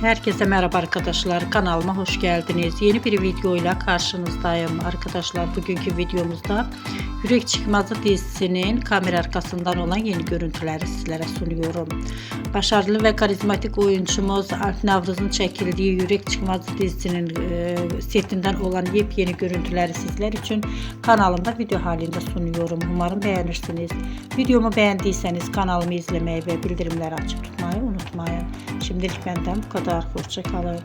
Herkese merhaba arkadaşlar. Kanalıma hoş geldiniz. Yeni bir videoyla karşınızdayım. Arkadaşlar bugünkü videomuzda Yürek Çıkmazı dizisinin kamera arkasından olan yeni görüntüleri sizlere sunuyorum. Başarılı ve karizmatik oyuncumuz Alp Navruz'un çekildiği Yürek Çıkmazı dizisinin e, setinden olan yepyeni görüntüleri sizler için kanalımda video halinde sunuyorum. Umarım beğenirsiniz. Videomu beğendiyseniz kanalımı izlemeyi ve bildirimleri açık tutmayı unutmayın. Şimdilik benden bu kadar. Hoşçakalın.